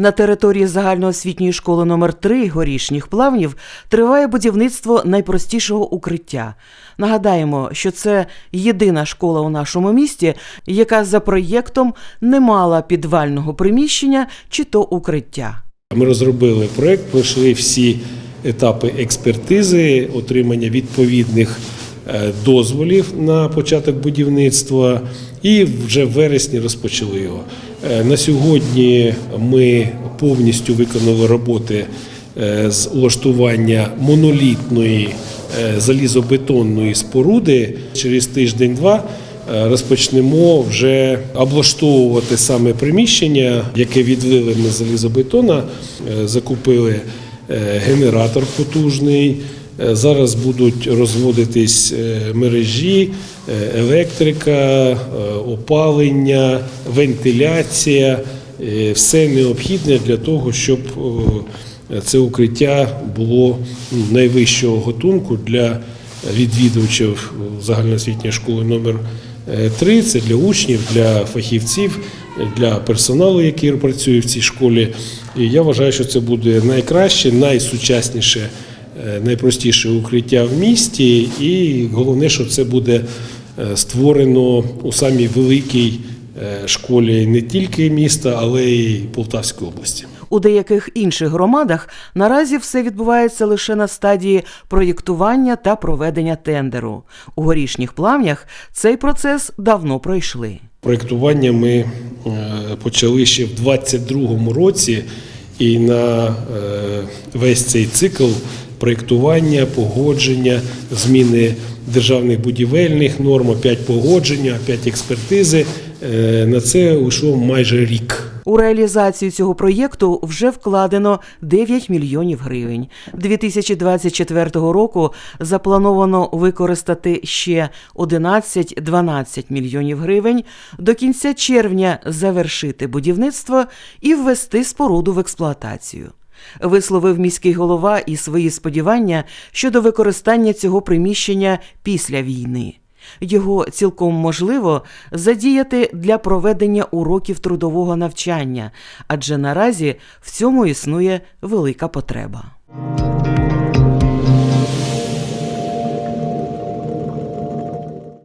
На території загальноосвітньої школи номер 3 горішніх плавнів триває будівництво найпростішого укриття. Нагадаємо, що це єдина школа у нашому місті, яка за проєктом не мала підвального приміщення чи то укриття. Ми розробили проект, пройшли всі етапи експертизи, отримання відповідних е, дозволів на початок будівництва, і вже в вересні розпочали його. Е, На сьогодні ми повністю виконали роботи е, з улаштування монолітної е, залізобетонної споруди. Через тиждень-два розпочнемо вже облаштовувати саме приміщення, яке відвели ми залізобетона, закупили генератор потужний. Е, Зараз будуть розводитись е, мережі, е, електрика, опалення, вентиляція, все необхідне для того, щоб це укриття було ну, найвищого готунку для відвідувачів загальноосвітньої школи номер 3 Це для учнів, для фахівців, для персоналу, який працює в цій школі. І я вважаю, що це буде найкраще, найсучасніше, найпростіше укриття в місті. І головне, що це буде е, створено у самій великій е, школі не тільки міста, але й Полтавської області. У деяких інших громадах наразі все відбувається лише на стадії проєктування та проведення тендеру. У горішніх плавнях цей процес давно пройшли. Проєктування ми е, почали ще в 2022 році, і на е, весь цей цикл проєктування, погодження, зміни державних будівельних норм, опять погодження, опять експертизи. е, На це уйшло майже рік. У реалізацію цього проєкту вже вкладено 9 мільйонів гривень. 2024 року заплановано використати ще 11-12 мільйонів гривень. До кінця червня завершити будівництво і ввести споруду в експлуатацію. Висловив міський голова і свої сподівання щодо використання цього приміщення після війни. Його цілком можливо задіяти для проведення уроків трудового навчання, адже наразі в цьому існує велика потреба.